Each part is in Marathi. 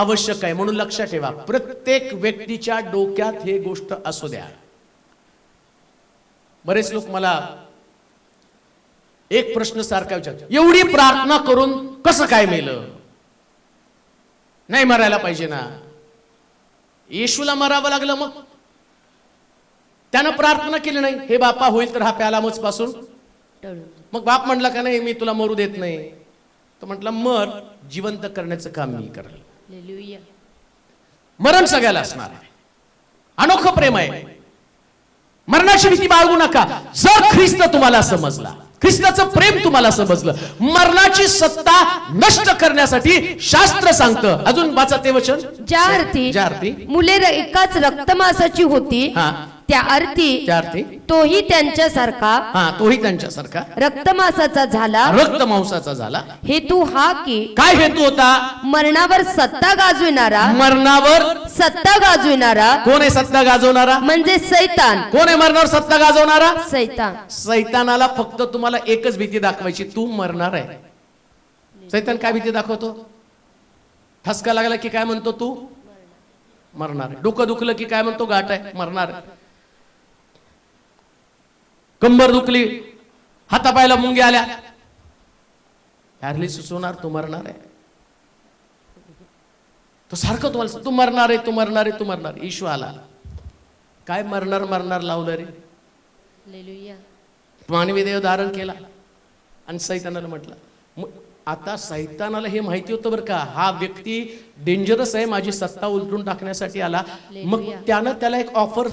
आवश्यक आहे म्हणून लक्षात ठेवा. प्रत्येक व्यक्तीच्या डोक्यात हे गोष्ट असू द्या. बरेच लोक मला एक प्रश्न सारखा विचार एवढी प्रार्थना करून कसं काय मेलं? नाही मरायला पाहिजे ना. येशूला मरावं लागलं मग. त्यानं प्रार्थना केली नाही. हे बापा होईल तर हा प्याला पासून मग बाप म्हणला का नाही मी तुला मरू देत नाही. तो म्हटलं मर जिवंत करण्याचं काम मी करलं मरण सगळ्याला असणार आहे. अनोखं प्रेम आहे. मरणाची भीती बाळगू नका. जर ख्रिस्त तुम्हाला समजला ख्रिस्ताचं प्रेम तुम्हाला समजलं मरणाची सत्ता नष्ट करण्यासाठी शास्त्र सांगतं. अजून वाचा ते वचन. ज्या अर्थी ज्या अर्थी? मुले र- एकाच रक्तमासाची होती हा. त्या अर्थी त्या अर्थी तोही त्यांच्यासारखा हा तोही त्यांच्यासारखा रक्तमासाचा झाला. रक्त मांसाचा झाला. हेतू हा की काय हेतू होता? मरणावर सत्ता गाजविणारा. मरणावर सत्ता गाजविणारा. कोण आहे सत्ता गाजवणारा? म्हणजे सैतान. कोण आहे मरणावर सत्ता गाजवणारा? सैतान. सैतानाला फक्त तुम्हाला एकच भीती दाखवायची तू मरणार आहे. सैतान काय भीती दाखवतो? ठसका लागला की काय म्हणतो तू? मरणार आहे. डोकं दुखलं की काय म्हणतो? गाठ आहे. मरणार आहे. कंबर दुखली हातापायला मुंग्या आल्या पॅरली सुचवणार तू मरणार आहे तो सारखं तुम्हाला तू मरणार आहे तू मरणार आहे तू मरणार. इशू आला काय मरणार मरणार लावलं रे. मानवी देह धारण केला आणि सैतानाला म्हटलं मग आता सैतानाला हे माहिती होतं बरं का हा व्यक्ती डेंजरस आहे माझी सत्ता उलटून टाकण्यासाठी आला मग. त्यानं त्याला एक ऑफर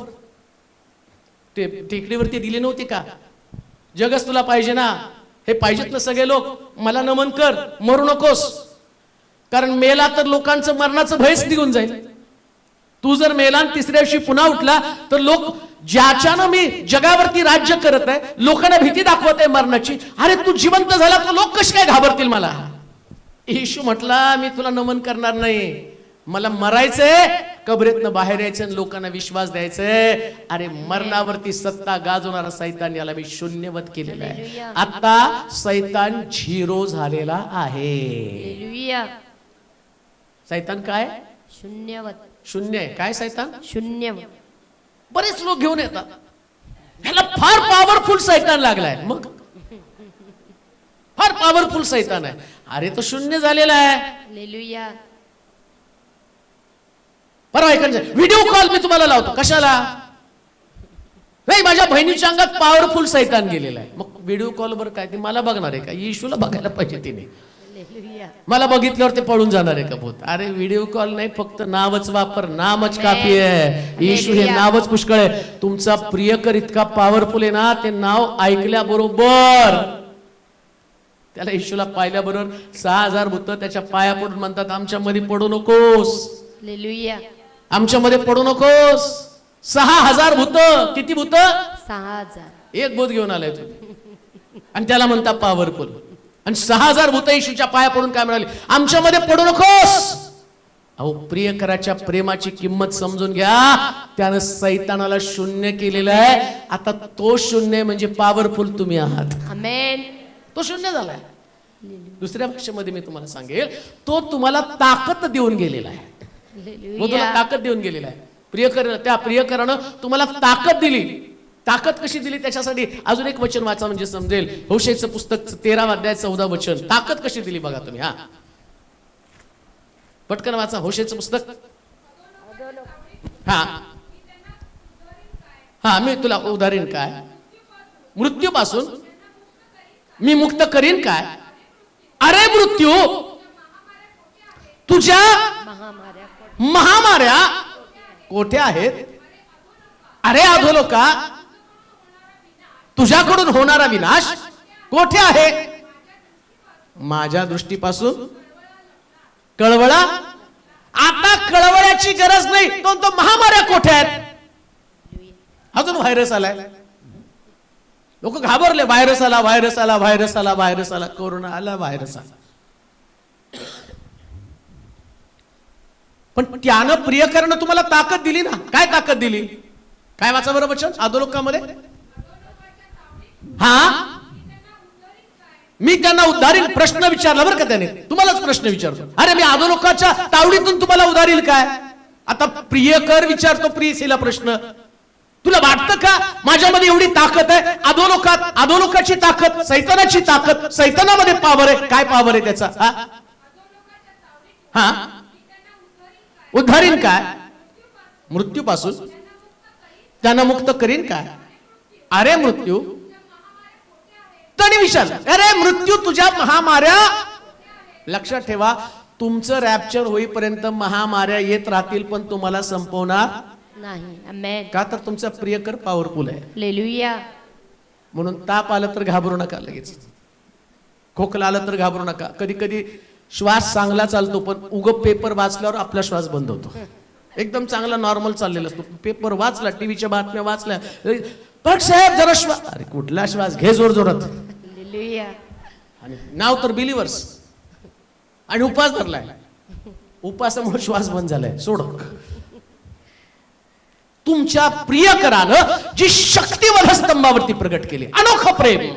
ते टेकडीवरती दिली नव्हती का? जगच तुला पाहिजे ना. हे पाहिजेत ना सगळे लोक. मला नमन कर. मरू नकोस. कारण मेला तर लोकांचं मरणाचं भयच निघून जाईल. तू जर मेला तिसऱ्या दिवशी पुन्हा उठला तर लोक ज्याच्यानं मी जगावरती राज्य करत आहे लोकांना भीती दाखवत आहे मरणाची अरे तू जिवंत झाला तर लोक कसे काय घाबरतील मला? येशू म्हटला मी तुला नमन करणार नाही. मला मरायचंय कबरेतनं बाहेर यायचं आणि लोकांना विश्वास द्यायचंय अरे मरणावरती सत्ता गाजवणारा सैतान याला मी शून्यवत केलेला आहे. आता सैतान झिरो झालेला आहे. सैतान काय? शून्यवत शून्य आहे. काय सैतान? शून्यवत बरेच लोक घेऊन येतात. ह्याला फार पॉवरफुल सैतान लागलाय. मग? फार पॉवरफुल सैतान आहे. अरे तो शून्य झालेला आहे. परवा ऐकायचं. व्हिडिओ कॉल मी तुम्हाला लावतो. कशाला? नाही माझ्या बहिणीच्या अंगात पॉवरफुल सैतान गेलेला आहे. मग व्हिडिओ कॉल वर काय ते मला बघणार आहे का? येशूला बघायला पाहिजे तिने. मला बघितल्यावर ते पळून जाणार आहे का भूत? अरे व्हिडिओ कॉल नाही फक्त नावच वापर. नामच काफी आहे. येशू हे नावच पुष्कळ आहे. तुमचा प्रियकर इतका पॉवरफुल आहे ना ते नाव ऐकल्याबरोबर त्याला येशूला पाहिल्याबरोबर सहा हजार भूत त्याच्या पाया पडून म्हणतात आमच्या मध्ये पडू नकोस. हालेलुया. आमच्या मध्ये पडू नकोस. सहा हजार भूत. किती भूत? सहा हजार. एक बोध घेऊन आलाय तू. आणि त्याला म्हणता पॉवरफुल आणि सहा हजार भूत येशूच्या पाया पडून काय म्हणाले आमच्यामध्ये पडू नकोस. अहो प्रियकराच्या प्रेमाची किंमत समजून घ्या. त्यानं सैतानाला शून्य केलेलं आहे. आता तो शून्य म्हणजे पॉवरफुल तुम्ही आहात. तो शून्य झालाय. दुसऱ्या भाषेमध्ये मी तुम्हाला सांगेल तो तुम्हाला ताकद देऊन गेलेला आहे. वो तुला. ताकद देऊन गेलेला आहे. प्रियकर त्या प्रियकरानं तुम्हाला ताकद दिली. ताकद कशी दिली? त्याच्यासाठी अजून एक वचन वाचा म्हणजे समजेल. हौशेचं पुस्तक तेरा अध्याय चौदा वचन. ताकद कशी दिली बघा तुम्ही हा. पटकन वाचा हौशेचं पुस्तक. हा. हा मी तुला उदाहरण काय? मृत्यूपासून मी मुक्त करीन काय? अरे मृत्यू! तुझ्या महामाऱ्या कोठे आहेत? अरे अधोलोका तुझ्याकडून होणारा विनाश कोठे आहे? माझ्या दृष्टीपासून कळवळा? आता कळवळ्याची गरज नाही तो तो महामाऱ्या कोठे आहेत? अजून व्हायरस आलाय. लोक घाबरले व्हायरस आला व्हायरस आला व्हायरस आला व्हायरस आला कोरोना आला व्हायरस आला. पण त्यानं प्रियकरानं तुम्हाला ताकद दिली ना? काय ताकद दिली? काय वाचा बरं वचन? अधोलोकामध्ये हा? मी त्यांना उद्धारील प्रश्न विचारला बरं का त्याने? तुम्हालाच प्रश्न विचारतो. अरे मी अधोलोकाच्या तावडीतून तुम्हाला उधारील काय? आता प्रियकर विचारतो प्रियसीला प्रश्न. तुला वाटतं का माझ्यामध्ये एवढी ताकद आहे? अधोलोकात अधोलोकाची ताकद सैतानाची ताकद सैतानामध्ये पावर आहे. काय पावर आहे त्याचा? हा? हा? उद्धारीन काय? मृत्यूपासून? त्यांना मुक्त करीन काय? अरे मृत्यू? त्याने विचारलं अरे मृत्यू तुझ्या महामाऱ्या लक्षात ठेवा तुमचं रॅप्चर होईपर्यंत महामाऱ्या येत राहतील पण तुम्हाला संपवणार नाही. का तर तुमचा प्रियकर पॉवरफुल आहे. म्हणून ताप आलं तर घाबरू नका लगेच. खोकला आलं तर घाबरू नका. कधी कधी श्वास चांगला चालतो पण उग पेपर वाचल्यावर आपला श्वास बंद होतो. एकदम चांगला नॉर्मल चाललेला असतो. पेपर वाचला टीव्हीच्या बातम्या वाचल्या पण साहेब जरा श्वास अरे कुठला श्वास? घे जोर जोरात. आणि नाव तर बिलिव्हर्स. आणि उपास धरलाय. उपासामुळे श्वास बंद झालाय. सोड. तुमच्या प्रियकरानं जी शक्ती वधस्तंभावरती प्रगट केली. अनोखं प्रेम.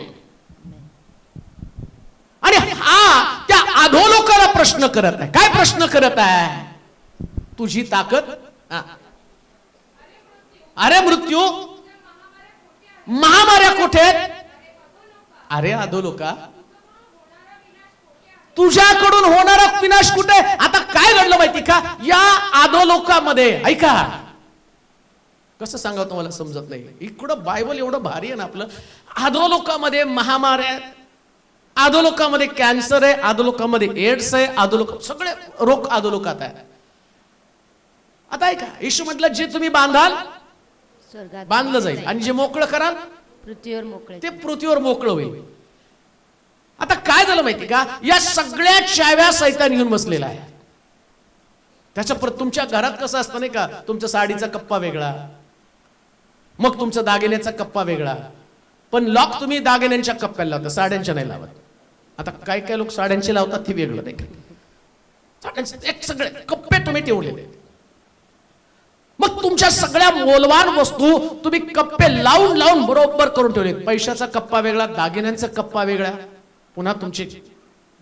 आणि हा त्या अधोलोकाला प्रश्न करत आहे. काय प्रश्न करत आहे? तुझी ताकद? अरे मृत्यू? महामाऱ्या कुठे अरे अधोलोका तुझ्याकडून होणारा विनाश कुठे? आता काय घडलं माहिती का? या अधोलोकामध्ये ऐका. कसं सांगा तुम्हाला समजत नाही? इकडं बायबल एवढं भारी आहे ना आपलं. अधोलोकामध्ये महामाऱ्या आहेत. अधोलोकामध्ये कॅन्सर आहे अधोलोकामध्ये एड्स आहे अधोलोक सगळे रोग अधोलोकात आहे. आता ऐका येशू म्हटलं जे तुम्ही बांधाल बांधलं जाईल. आणि जे मोकळं कराल पृथ्वीवर मोकळे ते पृथ्वीवर मोकळं होईल. आता काय झालं माहिती का? या सगळ्या चाव्या सैतान घेऊन बसलेला आहे. त्याच्या पर तुमच्या घरात कसं असतं नाही का? तुमच्या साडीचा कप्पा वेगळा. मग तुमचा दागिन्याचा कप्पा वेगळा. पण लॉक तुम्ही दागिन्यांच्या कप्प्याला लावता साड्यांच्या नाही लावत. आता काय काय लोक साड्यांचे लावतात ते वेगळं नाही साड्यांचे एक सगळे कप्पे तुम्ही ठेवलेले. आहेत. मग तुमच्या सगळ्या मोलवान वस्तू तुम्ही कप्पे लावून लावून बरोबर करून ठेवले. पैशाचा कप्पा वेगळा दागिन्यांचा कप्पा वेगळा. पुन्हा तुमचे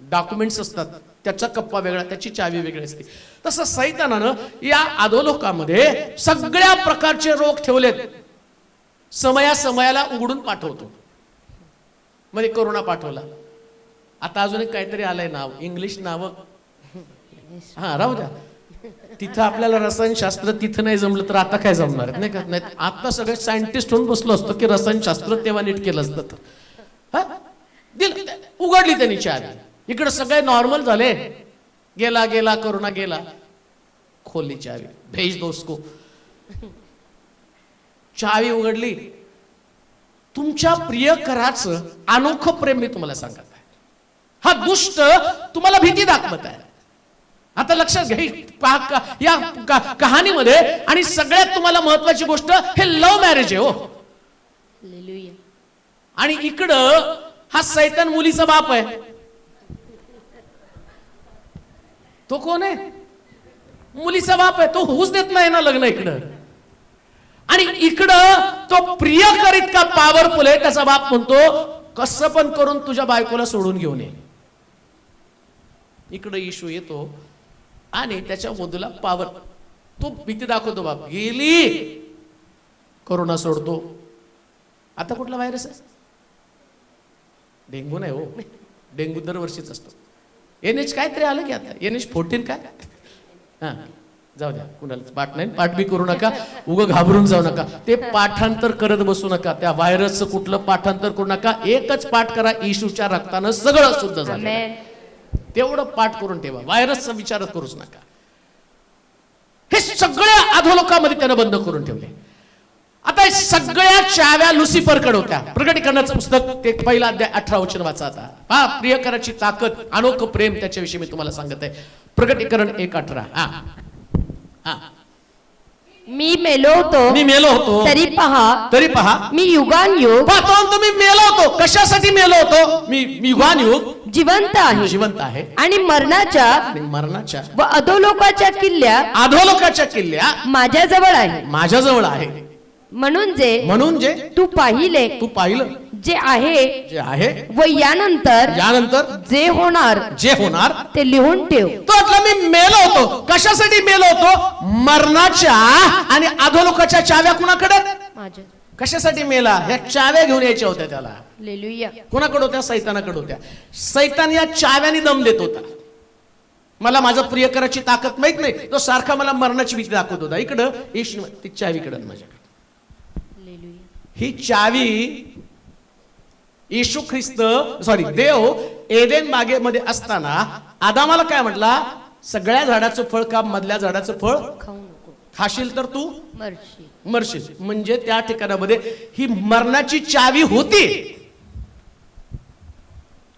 डॉक्युमेंट्स असतात त्याचा कप्पा वेगळा त्याची चावी वेगळी असते. तसं सैतानानं या अधोलोकामध्ये सगळ्या प्रकारचे रोग ठेवलेत. समया समयाला उघडून पाठवतो. मध्ये कोरोना पाठवला. आता अजून एक काहीतरी आलंय नाव इंग्लिश नाव. हा राहू द्या. तिथं आपल्याला रसायनशास्त्र तिथं नाही जमलं तर आता काय जमणार? नाही का? नाही आता सगळे सायंटिस्ट होऊन बसलो असतो की रसायनशास्त्र तेव्हा नीट केलं असतं तर. हा? दिलं. उघडली त्यांनी चावी. इकडे सगळे नॉर्मल झाले. गेला गेला करोना गेला. खोलली चावी. भेज दोस्तो चावी उघडली. तुमच्या प्रियकराचं अनोखं प्रेम मी तुम्हाला आहे हा दुष्ट तुम्हाला भीती दाखवत आहे. आता लक्षात घ्या का- या का- कहाणीमध्ये आणि सगळ्यात तुम्हाला महत्वाची गोष्ट हे लव्ह मॅरेज आहे हो. आणि इकडं हा सैतान मुलीचा बाप आहे. तो कोण आहे? मुलीचा बाप आहे. तो होऊच देत नाही ना लग्न इकडं. आणि इकडं तो प्रियकर इतका पॉवरफुल आहे त्याचा बाप म्हणतो कसं पण करून तुझ्या बायकोला सोडून घेऊन ये. इकडं इशू येतो. आणि त्याच्या वधूला पावर तो भीती दाखवतो बाप गेली. करोना सोडतो. आता कुठला व्हायरस आहे? डेंगू नाही हो. डेंगू दरवर्षीच असतो. एन एच काहीतरी आलं की आता? एन एच फोर्टीन काय? हा. जाऊ द्या कुणाला पाठ नाही. पाठ बी करू नका. उग घाबरून जाऊ नका. ते पाठांतर करत बसू नका. त्या व्हायरसचं कुठलं पाठांतर करू नका. एकच पाठ करा इशूच्या रक्तानं सगळं शुद्ध झालं तेवढं पाठ करून ठेवा. व्हायरसचा विचार करूच नका. हे सगळ्या अधोलोकामध्ये त्यानं बंद करून ठेवले. आता सगळ्या चाव्या लुसिफरकडे होत्या. प्रकटीकरणाचं पुस्तक ते पहिला अध्याय अठरा वचन वाचा आता. हा प्रियकराची ताकद अनोख प्रेम त्याच्याविषयी मी तुम्हाला सांगत आहे. प्रकटीकरण एक अठरा. हा. हा. मी मेलो होतो. मी मेलो होतो. तरी पहा. तरी पहा. मी युगान युग. पाहतो मेलो होतो. कशासाठी मेलो होतो? मी मी युगान युग. जिवंत आहे. जिवंत आहे. आणि मरणाच्या आणि मरणाच्या व अधोलोकाच्या किल्ल्या अधोलोकाच्या किल्ल्या माझ्या जवळ आहे. माझ्याजवळ आहे. म्हणून जे म्हणून जे तू पाहिले तू पाहिलं. जे आहे जे आहे व यानंतर यानंतर जे होणार जे होणार ते लिहून ठेव. तो म्हटलं मी मेलो होतो. कशासाठी मेलो होतो? मरणाच्या आणि अधोलोकाच्या चाव्या कुणाकडे? माझ्या कशासाठी मेला? ह्या चाव्या घेऊन यायच्या होत्या त्याला. कोणाकडे होत्या? सैतानाकडे होत्या. सैतान या चाव्याने दम देत होता. मला माझा प्रियकराची ताकद माहीत नाही. तो सारखा मला मरणाची भीती दाखवत होता. इकडं ती चावीकडे माझ्याकडे. ही चावी येशू ख्रिस्त सॉरी देव एदेन बागेमध्ये असताना आदामाला काय म्हटला? सगळ्या झाडाचं फळ का मधल्या झाडाचं फळ खाशील तर तू? मर्शी मरशील. म्हणजे त्या ठिकाणामध्ये ही मरणाची चावी होती.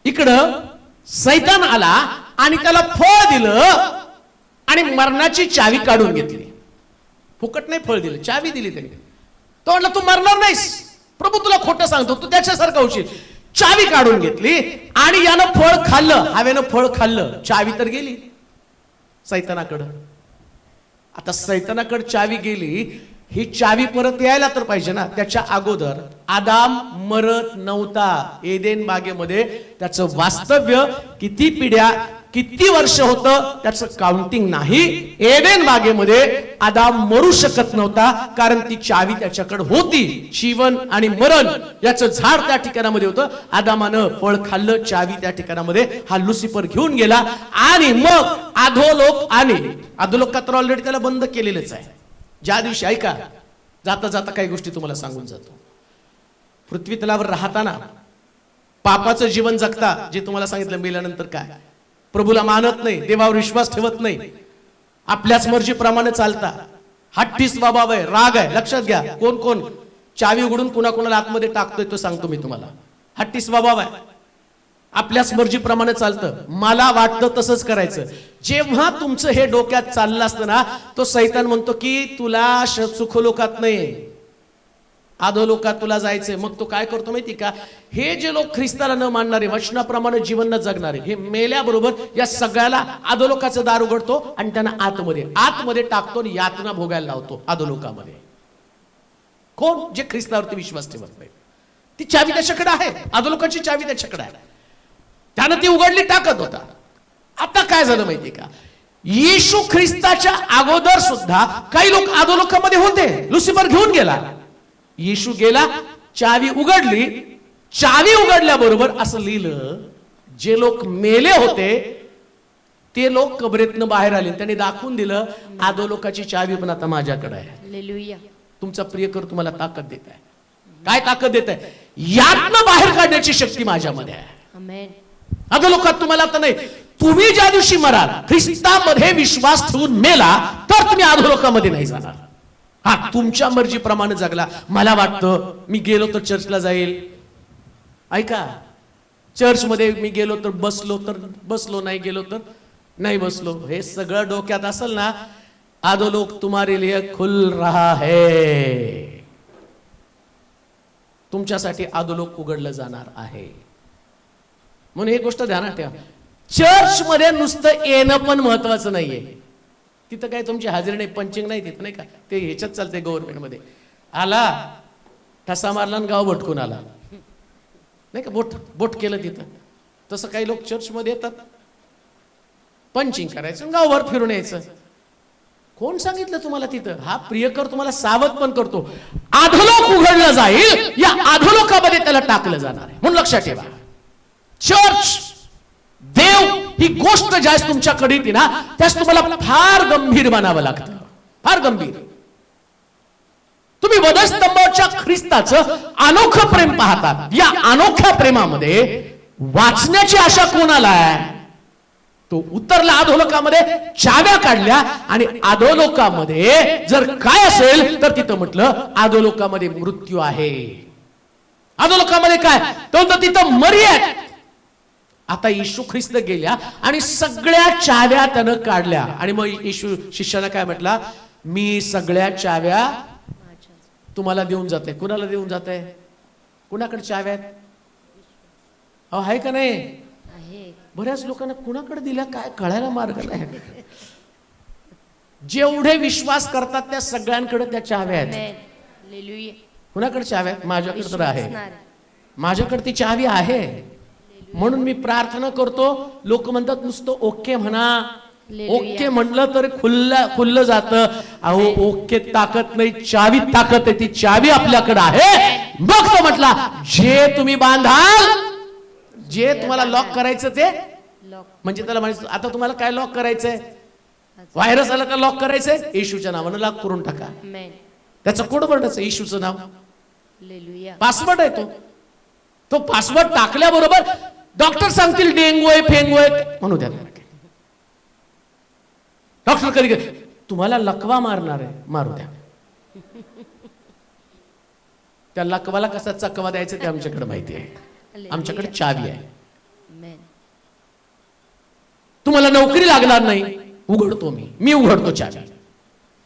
इकडं सैतान आला आणि त्याला फळ दिलं आणि मरणाची चावी काढून घेतली. फुकट नाही फळ दिलं चावी दिली त्याने. तो म्हणला तू मरणार नाहीस. प्रभू तुला खोटं सांगतो तू त्याच्यासारखं होशील चावी काढून घेतली आणि यानं फळ खाल्लं. हवेनं फळ खाल्लं. चावी तर गेली. सैतानाकडं. आता सैतानाकडे चावी गेली ही चावी परत यायला तर पाहिजे ना. त्याच्या अगोदर आदाम मरत नव्हता. एदेन बागेमध्ये त्याचं वास्तव्य किती पिढ्या किती वर्ष होतं त्याचं काउंटिंग नाही. एडेन बागेमध्ये आदाम मरू शकत नव्हता कारण ती चावी त्याच्याकडे होती. जीवन आणि मरण याचं झाड त्या ठिकाणामध्ये होतं. आदामानं फळ खाल्लं चावी त्या ठिकाणामध्ये हा लुसिफर घेऊन गेला. आणि मग अधोलोक आणि अधोलोक तर ऑलरेडी त्याला बंद केलेलंच आहे. ज्या दिवशी ऐका जाता जाता काही गोष्टी तुम्हाला सांगून जातो. पृथ्वी तलावर राहताना पापाचं जीवन जगता जे तुम्हाला सांगितलं मेल्यानंतर काय? प्रभूला मानत नाही देवावर विश्वास ठेवत नाही. आपल्याच मर्जीप्रमाणे चालता. हट्टी स्वभाव आहे राग आहे लक्षात घ्या कोण कोण चावी उघडून कुणा कुणाला आतमध्ये टाकतोय तो सांगतो मी तुम्हाला. हट्टी स्वभाव आहे आपल्याच मर्जीप्रमाणे चालतं. मला वाटतं तसंच करायचं. जेव्हा तुमचं हे डोक्यात चाललं असतं ना तो सैतान म्हणतो की तुला श- सुखलोकात नाही. अधोलोकात तुला जायचंय. मग तो काय करतो माहिती का? हे जे लोक ख्रिस्ताला न मानणारे वचनाप्रमाणे जीवन न जगणारे हे मेल्याबरोबर या सगळ्याला अधोलोकाचं दार उघडतो आणि त्यांना आतमध्ये आतमध्ये टाकतो आणि यातना भोगायला लावतो अधोलोकामध्ये कोण? जे ख्रिस्तावरती विश्वास ठेवत नाही. ती चावी त्याच्याकडे आहे. अधोलोकाची चावी त्याच्याकडे आहे. त्यानं ती उघडली टाकत होता. आता काय झालं माहिती का? येशू ख्रिस्ताच्या अगोदर सुद्धा काही लोक अधोलोकामध्ये होते. लुसिफर घेऊन गेला. येशू गेला चावी उघडली. चावी उघडल्याबरोबर असं लिहिलं जे लोक मेले होते ते लोक कबरेतनं बाहेर आले. त्यांनी दाखवून दिलं अधोलोकाची चावी पण आता माझ्याकडे आहे. तुमचा प्रियकर तुम्हाला ताकद देत आहे. काय ताकद देत आहे? यातनं बाहेर काढण्याची शक्ती माझ्यामध्ये आहे. आता लोकात तुम्हाला आता नाही. तुम्ही ज्या दिवशी मराल ख्रिस्तामध्ये विश्वास ठेवून मेला तर तुम्ही अधोलोकामध्ये नाही जाणार. हा तुमच्या मर्जीप्रमाणे जगला. मला वाटतं मी गेलो तर चर्चला जाईल. ऐका चर्चमध्ये मी गेलो तर बसलो तर बसलो नाही गेलो तर नाही बसलो. हे सगळं डोक्यात असेल ना अधोलोक तुम्हारे लिए खुल रहा है. तुमच्यासाठी अधोलोक उघडलं जाणार आहे. म्हणून एक गोष्ट ध्यानात ठेवा. चर्चमध्ये नुसतं येणं पण महत्वाचं नाहीये. तिथं काय तुमची हजेरी नाही पंचिंग नाही तिथं नाही का? ते ह्याच्यात चालतंय गव्हर्नमेंटमध्ये आला ठसा मारला आणि गाव भटकून आला. नाही का? बोट बोट केलं तिथं. तसं काही लोक चर्च मध्ये येतात. पंचिंग करायचं आणि गावभर फिरून यायचं. कोण सांगितलं तुम्हाला तिथं? हा प्रियकर तुम्हाला सावध पण करतो. आधोलोक उघडलं जाईल या आधोलोकामध्ये त्याला टाकलं जाणार आहे. म्हणून लक्षात ठेवा. चर्च देव ही गोष्ट ज्यास तुमच्याकडे येते ना त्यास तुम्हाला फार गंभीर बनावं लागतं. फार गंभीर. तुम्ही वधस्तंभाच्या ख्रिस्ताचं अनोखं प्रेम पाहतात. या अनोख्या प्रेमामध्ये वाचण्याची आशा कोणाला आहे? तो उतरला अधोलोकामध्ये चाव्या काढल्या आणि अधोलोकामध्ये जर काय असेल तर तिथं म्हटलं अधोलोकामध्ये मृत्यू आहे. अधोलोकामध्ये काय? तो तिथं मरी आहे आता येशू ख्रिस्त गेल्या आणि सगळ्या चाव्या त्यानं काढल्या. आणि मग येशू शिष्याला काय म्हटला? मी सगळ्या चाव्या तुम्हाला देऊन जाते. कुणाला देऊन जाते? कुणाकडे चाव्या आहेत? अहो आहे का नाही? बऱ्याच लोकांना कुणाकडे दिल्या? काय कळायला मार्ग नाही. जेवढे विश्वास करतात त्या सगळ्यांकडे त्या चाव्या आहेत. कुणाकडे चाव्या आहेत? माझ्याकडे तर आहे. माझ्याकडे ती चावी आहे. म्हणून मी प्रार्थना करतो. लोक म्हणतात नुसतं ओके म्हणा. ओके म्हणलं तर खुल्ल खुल्लं जातं. अहो ओके ताकद नाही चावी ताकद आहे ती चावी आपल्याकडे आहे. मग तो म्हटला जे तुम्ही बांधाल जे तुम्हाला लॉक करायचं ते म्हणजे त्याला म्हणायचं आता तुम्हाला काय लॉक करायचंय? व्हायरस आला का लॉक करायचंय? येशूच्या नावानं लॉक करून टाका. त्याचं कोड वर्डाचं येशूचं नाव. पासवर्ड आहे तो. तो पासवर्ड टाकल्याबरोबर डॉक्टर सांगतील डेंगू आहे फेंगू आहे. म्हणू द्या. डॉक्टर कधी कधी तुम्हाला लकवा मारणार आहे. मारू द्या. त्या लकवाला कसा चकवा द्यायचा ते आमच्याकडे माहिती आहे. आमच्याकडे चावी आहे. तुम्हाला नोकरी लागणार नाही. उघडतो मी. मी उघडतो चावी.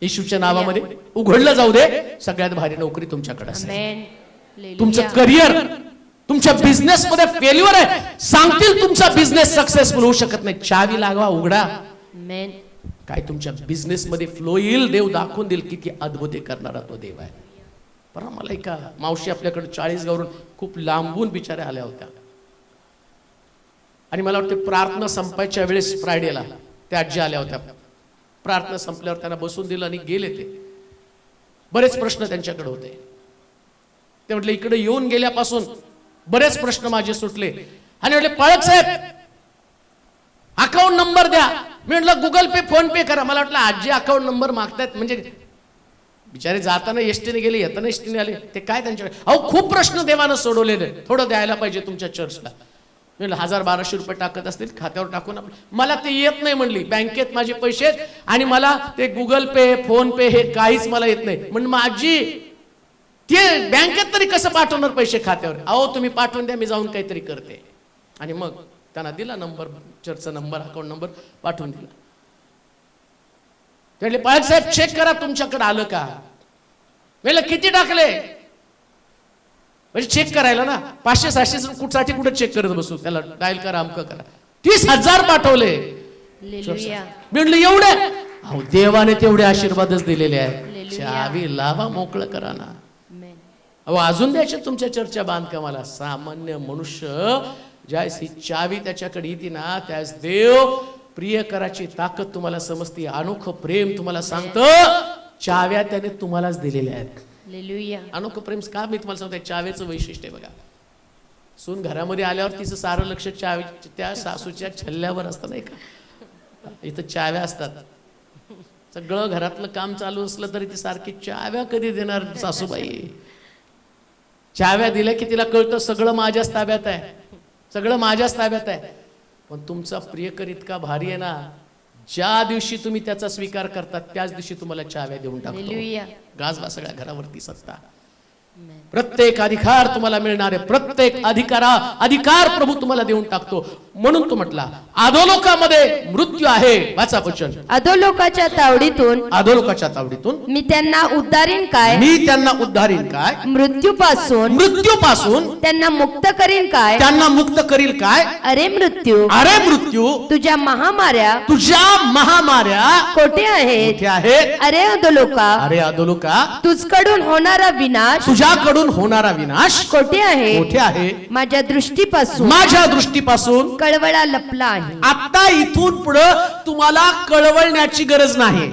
येशूच्या नावामध्ये उघडलं जाऊ दे. सगळ्यात भारी नोकरी तुमच्याकडे असेल. तुमचं करिअर तुमच्या बिझनेस मध्ये फेल्युअर आहे. सांगतील तुमचा बिझनेस सक्सेसफुल होऊ शकत नाही. चावी लागवा उघडा. काय तुमच्या बिझनेस मध्ये फ्लो येईल देव दाखवून देईल किती अद्भुत करणारा तो देव आहे. पण मला एका मावशी आपल्याकडे चाळीस गावरून खूप लांबून बिचाऱ्या आल्या होत्या. आणि मला वाटते प्रार्थना संपायच्या वेळेस फ्रायडेला त्या आजी आल्या होत्या. प्रार्थना संपल्यावर त्यांना बसून दिलं आणि गेले ते. बरेच प्रश्न त्यांच्याकडे होते. ते म्हटले इकडे येऊन गेल्यापासून बरेच प्रश्न माझे सुटले. आणि म्हटले पाळक साहेब अकाउंट नंबर द्या. मी म्हटलं गुगल पे फोन पे करा. मला वाटलं आजी अकाउंट नंबर मागतायत. म्हणजे बिचारे जाताना एसटीने गेले येताना एसटीने आले. ते काय त्यांच्याकडे अहो खूप प्रश्न देवानं सोडवलेले. थोडं द्यायला पाहिजे तुमच्या चर्चला मी हजार बाराशे रुपये टाकत असतील खात्यावर टाकून आपण मला ते येत नाही म्हणली. बँकेत माझे पैसे आहेत आणि मला ते गुगल पे फोन पे हे काहीच मला येत नाही. म्हणून माझी आजी ते बँकेत तरी कसं पाठवणार पैसे खात्यावर? अहो तुम्ही पाठवून द्या मी जाऊन काहीतरी करते. आणि मग त्यांना दिला नंबर चर्चचा नंबर अकाउंट नंबर पाठवून दिला. त्यातले पाळक साहेब चेक करा तुमच्याकडे आलं का? वेळेला किती टाकले? म्हणजे चेक करायला ना? पाचशे सहाशे कुठसाठी कुठे चेक करत बसू? त्याला डायल करा अमक करा. तीस हजार पाठवले. म्हणलं एवढे? अहो देवाने तेवढे आशीर्वादच दिलेले आहेत. चावी लावा मोकळं करा ना. अहो अजून द्यायचे तुमच्या चर्चा बांधकामाला. सामान्य मनुष्य ज्यावेळेस ही चावी त्याच्याकडे येते ना त्यास देव प्रिय कराची ताकद तुम्हाला समजते अनोखं प्रेम तुम्हाला सांगतं. चाव्या त्याने तुम्हालाच दिलेल्या आहेत. अनोखं प्रेम का मी तुम्हाला सांगतो चाव्याचं वैशिष्ट्य बघा. सून घरामध्ये आल्यावर तिचं सारं लक्ष चावी त्या सासूच्या छल्ल्यावर असतं नाही का? इथं चाव्या असतात. सगळं घरातलं काम चालू असलं तरी ती सारखी चाव्या कधी देणार सासूबाई? चाव्या दिल्या की तिला कळतं सगळं माझ्याच ताब्यात आहे. सगळं माझ्याच ताब्यात आहे. पण तुमचा प्रियकर इतका भारी आहे ना ज्या दिवशी तुम्ही त्याचा स्वीकार करतात त्याच दिवशी तुम्हाला चाव्या देऊन टाकतो. गाजवा सगळ्या घरावरती सत्ता. प्रत्येक अधिकार तुम्हाला मिळणार आहे प्रत्येक अधिकारा अधिकार प्रभू तुम्हाला देऊन टाकतो. म्हणून तो म्हटला अधोलोकामध्ये मृत्यू आहे. वाचा वचन. अधोलोकाच्या तावडीतून अधोलोकाच्या तावडीतून मी त्यांना उद्धारीन काय? मी त्यांना उद्धारीन काय? मृत्यूपासून मृत्यूपासून त्यांना मुक्त करीन काय? त्यांना मुक्त करील काय? अरे मृत्यू. अरे मृत्यू. तुझ्या महामाऱ्या तुझ्या महामाऱ्या कोठे आहेत? अरे अधोलोका अरे अधोलोका तुझकडून होणारा विनाश तुझ्याकडून होणारा विनाश कोठे आहे? कुठे आहे. माझ्या दृष्टीपासून. माझ्या दृष्टीपासून. कळवळा लपला आहे. आता इथून पुढं तुम्हाला कळवळण्याची गरज नाही.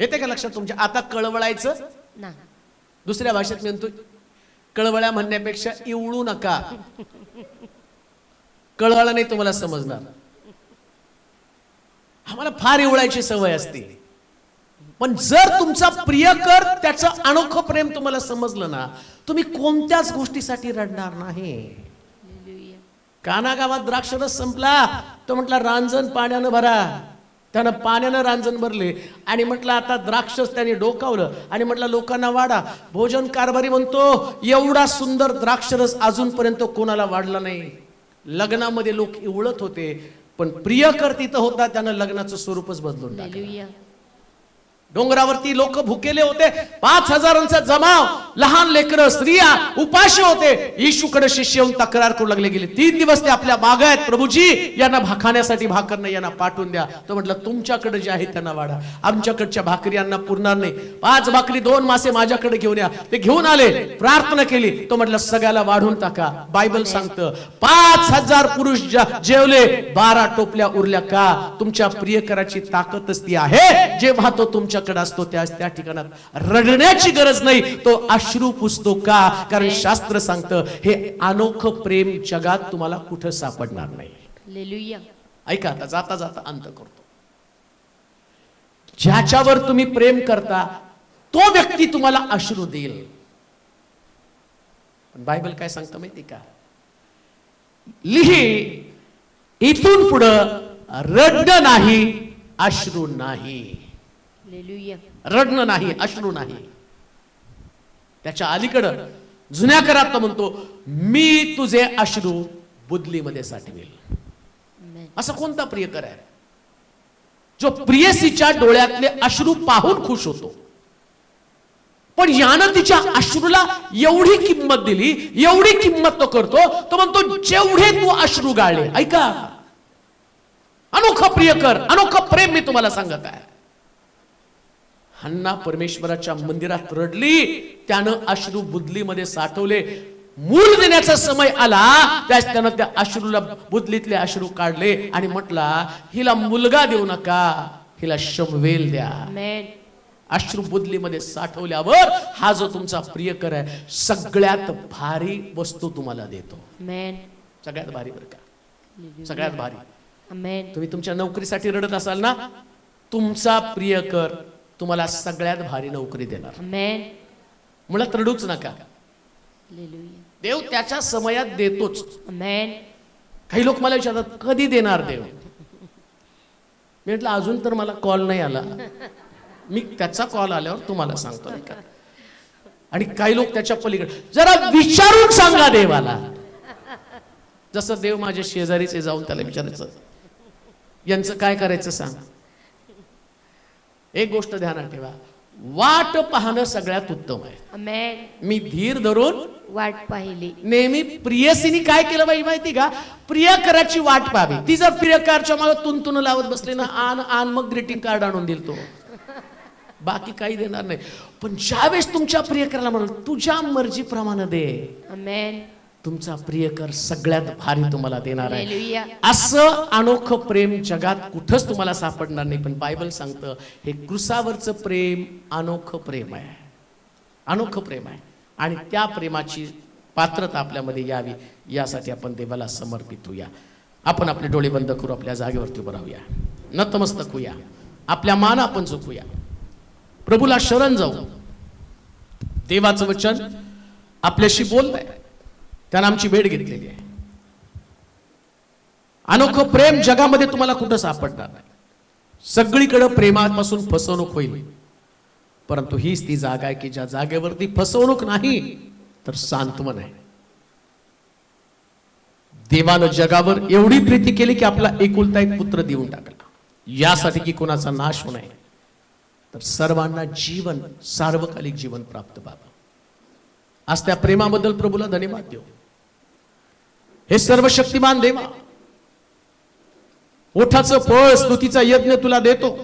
येते का लक्षात तुमच्या? आता कळवळायचं? दुसऱ्या भाषेत म्हणतो कळवळ्या म्हणण्यापेक्षा इवळू नका. कळवळा नाही तुम्हाला समजणार. आम्हाला फार इवळायची सवय असते. पण जर तुमचा प्रियकर त्याचं अनोखं प्रेम तुम्हाला समजलं ना तुम्ही कोणत्याच गोष्टीसाठी रडणार नाही. काना गावात द्राक्षरस संपला. तो म्हटला रांजण पाण्यानं भरा. त्यानं पाण्यानं रांजण भरले. आणि म्हटलं आता द्राक्षच त्याने डोकावलं. आणि म्हटलं लोकांना वाढा. भोजन कारभारी म्हणतो एवढा सुंदर द्राक्षरस अजूनपर्यंत कोणाला वाढला नाही. लग्नामध्ये लोक इवळत होते पण प्रियकर तिथं होता त्यानं लग्नाचं स्वरूपच बदलून टाकलं. डोंगरावरती लोक भुकेले होते. पाच हजारांचा जमाव. लहान लेकर स्त्रिया उपाशी होते. येशूकडे शिष्य येऊन तक्रार करू लागले. गेले तीन दिवस ते आपल्या बागायत प्रभूजी यांना भा- भाकर नाही यांना पाठवून द्या. तो म्हटलं तुमच्याकडे जे आहे त्यांना वाढा. आमच्याकडच्या भाकरी यांना पुरणार नाही. पाच भाकरी दोन मासे माझ्याकडे घेऊन या. ते घेऊन आले. प्रार्थना केली. तो म्हटलं सगळ्याला वाढून टाका. बायबल सांगतं पाच हजार पुरुष ज्या- जेवले बारा टोपल्या उरल्या का? तुमच्या प्रियकराची ताकदच ती आहे. जेव्हा तो तुमच्याकडे असतो त्या त्या ठिकाणात. रडण्याची गरज नाही तो अश्रू पुसतो का? कारण शास्त्र सांगतं हे अनोखं प्रेम जगात तुम्हाला कुठं सापडणार नाही. ऐका आता जाता जाता अंत करतो. ज्याच्यावर तुम्ही प्रेम करता तो व्यक्ती तुम्हाला अश्रू देईल. पण बायबल काय सांगतं माहिती का? लिही इथून पुढं रडणं नाही अश्रू नाही. रडणं नाही अश्रू नाही. त्याच्या अलीकडं जुन्या करात तो म्हणतो मी तुझे अश्रू बुदलीमध्ये साठवेल. असा कोणता प्रियकर आहे? जो प्रियसीच्या डोळ्यातले अश्रू पाहून खुश होतो. पण यानं तिच्या अश्रूला एवढी किंमत दिली एवढी किंमत तो करतो तो म्हणतो जेवढे तू अश्रू गाळले ऐका. अनोखं प्रियकर अनोखं प्रेम मी तुम्हाला सांगत आहे. हन्ना परमेश्वराच्या मंदिरात रडली त्यानं अश्रू बुदलीमध्ये साठवले. मूल देण्याचा समय आला त्यास त्यानं त्या अश्रूला बुदलीतले अश्रू काढले आणि म्हटला हिला मुलगा देऊ नका हिला शमवेल द्या. अश्रू बुदलीमध्ये साठवल्यावर हा जो तुमचा प्रियकर आहे सगळ्यात भारी वस्तू तुम्हाला देतो. सगळ्यात भारी बरं का. सगळ्यात भारी. तुम्ही तुमच्या नोकरीसाठी रडत असाल ना? तुमचा प्रियकर तुम्हाला सगळ्यात भारी नोकरी देणार. मुळात रडूच नका. देव त्याच्या समयात देतोच. काही लोक मला विचारतात कधी देणार देव? मी म्हटलं अजून तर मला कॉल नाही आला. मी त्याचा कॉल आल्यावर तुम्हाला सांगतो नाही का आणि काही लोक त्याच्या पलीकडे जरा विचारून सांगा देवाला. जसं देव माझ्या शेजारीचे जाऊन त्याला विचारायचं. यांचं काय करायचं सांग? एक गोष्ट ध्यानात ठेवा. वाट पाहणं सगळ्यात उत्तम आहे. मी धीर धरून वाट पाहिली. नेहमी प्रियसीनी काय केलं पाहिजे माहिती का? प्रियकराची वाट पाहावी. ती जर प्रियकरच्या मागे तुंतुन लावत बसली ना आण आण मग ग्रीटिंग कार्ड आणून दिल तो. बाकी काही देणार नाही. पण ज्यावेळेस तुमच्या प्रियकराला म्हणाल तुझ्या मर्जीप्रमाणे दे. तुमचा प्रियकर सगळ्यात भारी तुम्हाला देणार आहे. असं अनोखं प्रेम जगात कुठंच तुम्हाला सापडणार नाही पण बायबल सांगतं हे क्रुसावरचं प्रेम अनोखं प्रेम आहे. अनोखं प्रेम आहे. आणि त्या प्रेमाची पात्रता आपल्यामध्ये यावी यासाठी आपण देवाला समर्पित होऊया. आपण आपले डोळे बंद करू आपल्या जागेवरती उभं राहूया. नतमस्तक होऊया. आपल्या मान आपण झोपूया. प्रभूला शरण जाऊ. देवाचं वचन आपल्याशी बोललंय. त्यानं आमची भेट घेतलेली आहे. अनोखं प्रेम जगामध्ये तुम्हाला कुठं सापडणार नाही. सगळीकडं प्रेमापासून फसवणूक होईल. परंतु हीच ती जागा आहे की ज्या जागेवरती फसवणूक नाही तर सांत्वन आहे. देवानं जगावर एवढी प्रीती केली की आपला एकुलता एक पुत्र देऊन टाकला. यासाठी की कोणाचा नाश होऊ नये. तर सर्वांना जीवन सार्वकालिक जीवन प्राप्त व्हावं आज त्या प्रेमाबद्दल प्रभूला धन्यवाद देऊ. हे सर्व शक्तिमान देवा. ओठाचं फळ स्तुतीचा यज्ञ तुला देतो.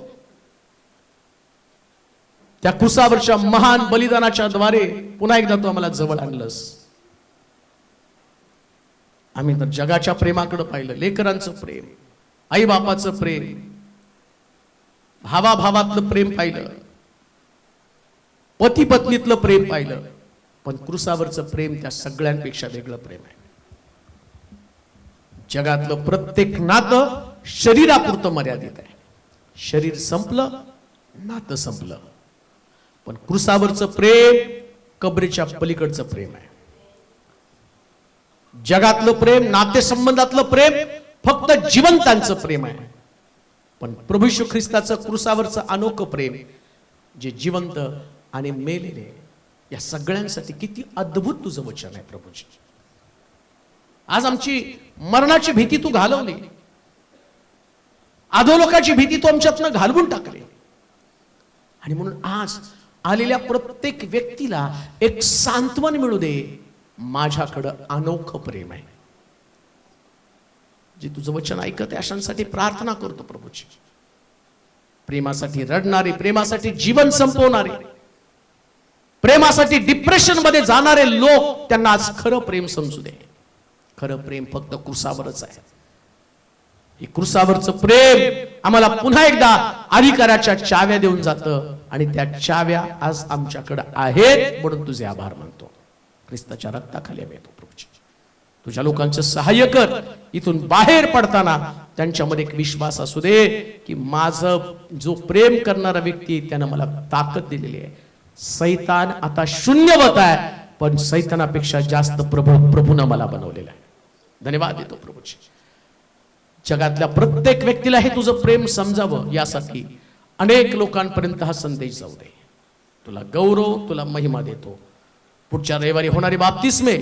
त्या कुसावरच्या महान बलिदानाच्या द्वारे पुन्हा एकदा तू आम्हाला जवळ आणलंस. आम्ही तर जगाच्या प्रेमाकडे पाहिलं लेकरांचं प्रेम आई बापाचं प्रेम भावाभावातलं प्रेम पाहिलं पती पत्नीतलं प्रेम पाहिलं पण क्रुसावरचं प्रेम त्या सगळ्यांपेक्षा वेगळं प्रेम आहे. जगातलं प्रत्येक नातं शरीरापुरतं मर्यादित आहे. शरीर संपलं नातं संपलं. पण क्रुसावरचं प्रेम कबरेच्या पलीकडचं प्रेम आहे. जगातलं प्रेम नातेसंबंधातलं प्रेम फक्त जिवंतांचं प्रेम आहे. पण प्रभू ख्रिस्ताचं क्रुसावरचं अनोखं प्रेम जे जिवंत आणि मेलेले या सगळ्यांसाठी किती अद्भुत तुझं वचन आहे प्रभूजी. आज आमची मरणाची भीती तू घालवली. अधोलोकाची भीती तू आमच्यातनं घालवून टाकली. आणि म्हणून आज आलेल्या प्रत्येक व्यक्तीला एक सांत्वन मिळू दे माझ्याकडं अनोखं प्रेम आहे. जे तुझं वचन ऐकत आहे अशांसाठी प्रार्थना करतो प्रभूची. प्रेमासाठी रडणारे प्रेमासाठी जीवन संपवणारे प्रेमासाठी डिप्रेशनमध्ये जाणारे लोक त्यांना आज खरं प्रेम समजू दे. खरं प्रेम फक्त क्रुसावरच आहे. हे क्रुसावरचं प्रेम आम्हाला पुन्हा एकदा अधिकाराच्या चाव्या देऊन जातं आणि त्या चाव्या आज आमच्याकडे आहेत म्हणून तुझे आभार मानतो. ख्रिस्ताच्या रक्ताखाली आम्ही येतो प्रभूची. तुझ्या लोकांचं सहाय्य कर. इथून बाहेर पडताना त्यांच्यामध्ये एक विश्वास असू दे की माझं जो प्रेम करणारा व्यक्ती त्यानं मला ताकद दिलेली आहे. सैतान आता शून्यवत आहे पण सैतानापेक्षा जास्त प्रभू प्रभूनं मला बनवलेलं आहे. धन्यवाद देतो प्रभूजी जगातल्या प्रत्येक व्यक्तीला हे तुझं प्रेम समजावं यासाठी अनेक लोकांपर्यंत हा संदेश जाऊ दे. तुला गौरव तुला महिमा देतो. पुढच्या रविवारी होणारी बाप्तिस्मे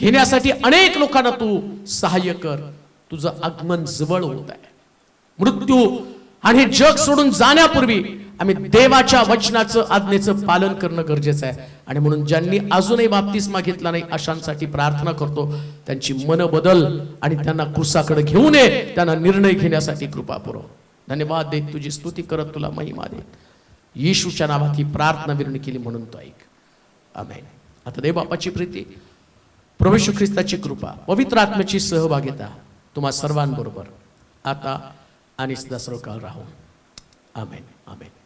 घेण्यासाठी अनेक लोकांना तू सहाय्य कर. तुझं आगमन जवळ होत आहे. मृत्यू आणि जग सोडून जाण्यापूर्वी आम्ही देवाच्या वचनाचं आज्ञेचं पालन करणं गरजेचं आहे. आणि म्हणून ज्यांनी अजूनही बाप्तिस्मा घेतला नाही अशांसाठी प्रार्थना करतो. त्यांची मन बदल आणि त्यांना कुसाकडे घेऊन ये त्यांना निर्णय घेण्यासाठी कृपा पुरव धन्यवाद देत तुझी स्तुती करत तुला महिमा देत. येशूच्या नावात ही प्रार्थना विरणी केली म्हणून तो ऐक. आमेन. आता देवबापाची प्रीती. प्रभेशू ख्रिस्ताची कृपा पवित्र आत्म्याची सहभागिता तुम्हा सर्वांबरोबर. आता आणि सदा सर्व काळ राहू. आमेन. आमेन.